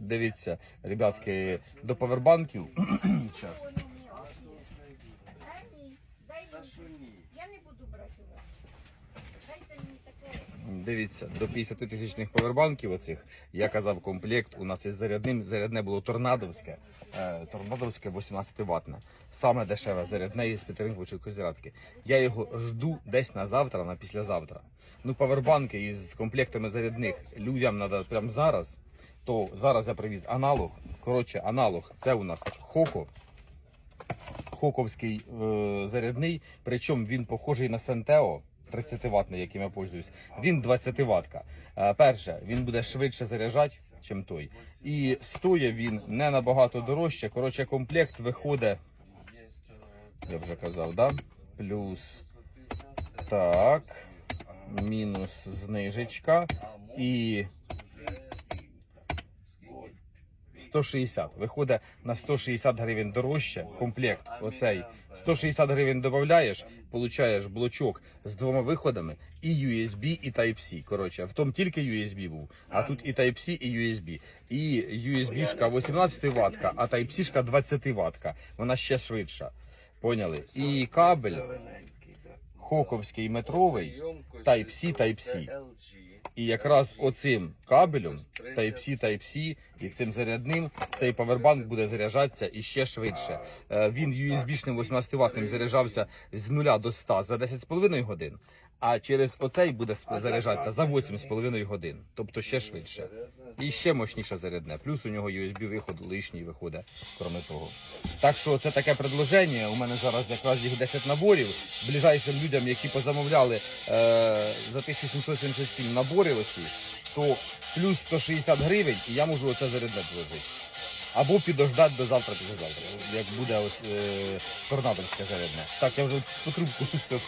Дивіться, ребятки, до мені. Я не буду брати у вас. Дивіться, до 50 тисячних павербанків оцих, я казав комплект, у нас із зарядним, зарядне було торнадовське, е, торнадовське 18 ватне. Саме дешеве зарядне із підтримкою зарядки. Я його жду десь на завтра, на післязавтра. Ну, павербанки із комплектами зарядних людям треба прямо зараз. То зараз я привіз аналог. Коротше, аналог це у нас Хоко. Хоковський е, зарядний, причому він похожий на Сентео 30 ватний, яким я пользуюсь. Він 20 ватка. Е, перше, він буде швидше заряджати, чим той. І стоїть він не набагато дорожче. Коротше, комплект виходить, я вже казав, да? Плюс так, мінус знижечка і 160. Виходить на 160 гривень дорожче. Комплект оцей 160 гривень додаєш, получаєш блочок з двома виходами, і USB, і Type-C. Коротше, в тому тільки USB був, а тут і Type-C, і USB. І USB-шка 18 ватка, а Type-C-шка 20 ватка. Вона ще швидша. Поняли? І кабель хоковський метровий, Type-C, Type-C. І якраз оцим кабелем Type-C, Type-C і цим зарядним цей павербанк буде заряджатися і ще швидше. Е, Він USB-шним 18 ватним заряджався з 0 до 100 за 10,5 годин, а через оцей буде заряджатися за 8,5 годин, тобто ще швидше. І ще мощніше зарядне. Плюс у нього USB виход лишній виходить, крім того. Так що це таке предложення. У мене зараз якраз їх 10 наборів. Ближайшим людям, які позамовляли е, за 1777 набори оці, то плюс 160 гривень, і я можу оце зарядне положити. Або підождати до завтра, післязавтра, як буде ось е, торнадорське зарядне. Так, я вже по трубку все.